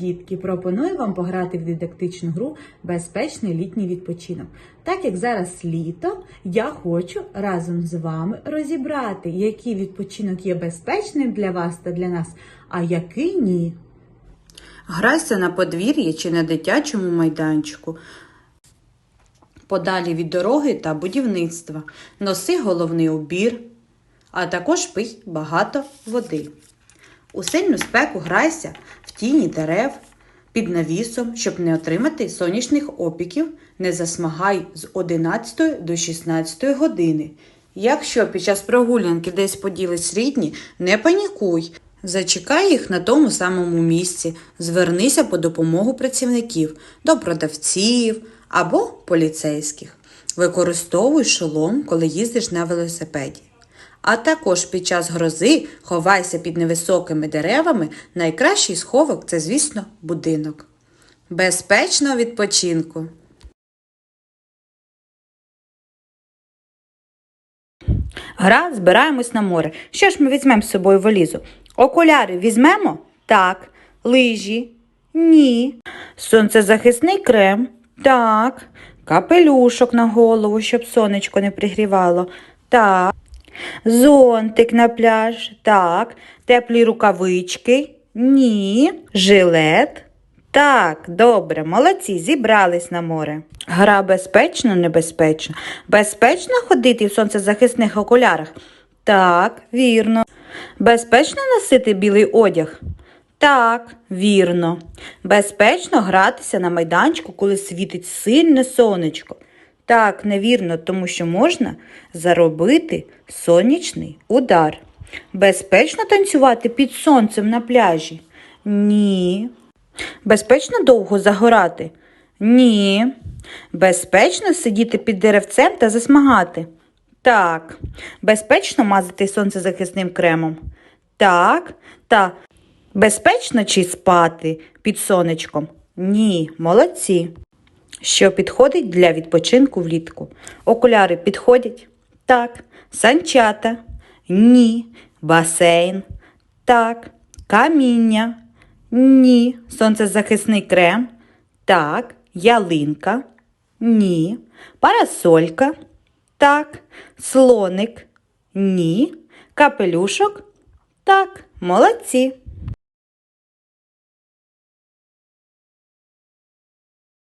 дітки, пропоную вам пограти в дидактичну гру Безпечний літній відпочинок. Так як зараз літо, я хочу разом з вами розібрати, який відпочинок є безпечним для вас та для нас, а який ні. Грайся на подвір'ї чи на дитячому майданчику. Подалі від дороги та будівництва. Носи головний убір, а також пий багато води. У сильну спеку грайся в тіні дерев під навісом, щоб не отримати сонячних опіків, не засмагай з 11 до 16 години. Якщо під час прогулянки десь поділись рідні, не панікуй. Зачекай їх на тому самому місці, звернися по допомогу працівників до продавців або поліцейських. Використовуй шолом, коли їздиш на велосипеді. А також під час грози ховайся під невисокими деревами. Найкращий сховок це, звісно, будинок. Безпечного відпочинку! Гра, збираємось на море. Що ж ми візьмемо з собою валізу? Окуляри візьмемо? Так. Лижі? Ні. Сонцезахисний крем? Так. Капелюшок на голову, щоб сонечко не пригрівало? Так. Зонтик на пляж? Так. Теплі рукавички? Ні. Жилет? Так, добре, молодці, зібрались на море. Гра безпечно, небезпечно. Безпечно ходити в сонцезахисних окулярах? Так, вірно. Безпечно носити білий одяг? Так, вірно. Безпечно гратися на майданчику, коли світить сильне сонечко. Так, невірно, тому що можна заробити сонячний удар. Безпечно танцювати під сонцем на пляжі? Ні. Безпечно довго загорати? Ні. Безпечно сидіти під деревцем та засмагати? Так. Безпечно мазати сонцезахисним кремом? Так. Та безпечно чи спати під сонечком? Ні, молодці. Що підходить для відпочинку влітку? Окуляри підходять? Так. Санчата? Ні. Басейн? Так. Каміння? Ні. Сонцезахисний крем? Так. Ялинка? Ні. Парасолька? Так. Слоник? Ні. Капелюшок? Так. Молодці.